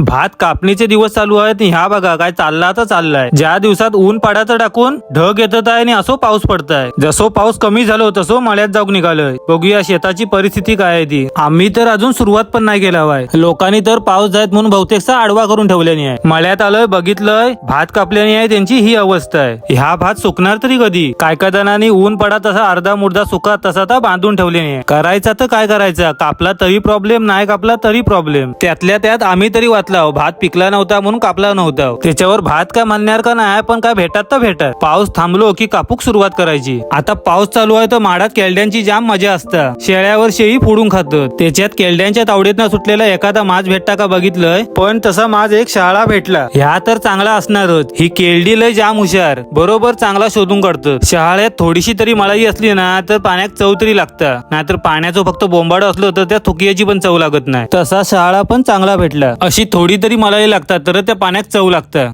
भात कापणीचे दिवस चालू आहेत ह्या बघा काय चालला तर चाललाय. ज्या दिवसात ऊन पडायचं टाकून ढग येत आहे आणि असो पाऊस पडताय. जसो पाऊस कमी झालो तसो मळ्यात जाऊन निघालोय. बघूया शेताची परिस्थिती काय आहे ती. आम्ही तर अजून सुरुवात पण नाही केला वाय लोकांनी तर पाऊस जायत म्हणून बहुतेकसा आडवा करून ठेवल्याने आहे. मळ्यात आलोय बघितलंय भात कापल्याने आहे त्यांची ही अवस्था आहे. ह्या भात सुकणार तरी कधी? काय काय जणांनी ऊन पडा तसा अर्धा मुर्धा सुका तसा तर बांधून ठेवल्याने आहे. करायचा तर काय करायचा? कापला तरी प्रॉब्लेम नाही कापला तरी प्रॉब्लेम त्यातल्या त्यात आम्ही तरी वाचलो भात पिकला नव्हता म्हणून कापला नव्हता. त्याच्यावर भात काय म्हणणार का नाही पण काय भेटत तर भेटत. पाऊस थांबलो की कापूक सुरुवात करायची. आता पाऊस चालू आहे तर माडात केलड्यांची जाम मजा असता. शेळ्यावर शेळी फोडून खातं. त्याच्यात केलड्यांच्या तावडीतनं सुटलेला एखादा माज भेटता का बघितलंय? पण तसा माज एक शाळा भेटला. ह्या तर चांगला असणारच. ही केलडी लय जाम हुशार. बरोबर चांगला शोधून काढतं. शहाळ्यात थोडीशी तरी मळाई असली ना तर पाण्यात चव तरी लागतं. नाहीतर पाण्याचं फक्त बोंबाड असलं तर त्या थुकियाची पण चव लागत नाही. तसा शाळा पण चांगला भेटला. अशी थोडी तरी मलाई लागतात तर त्या पाण्यात चव लागतं.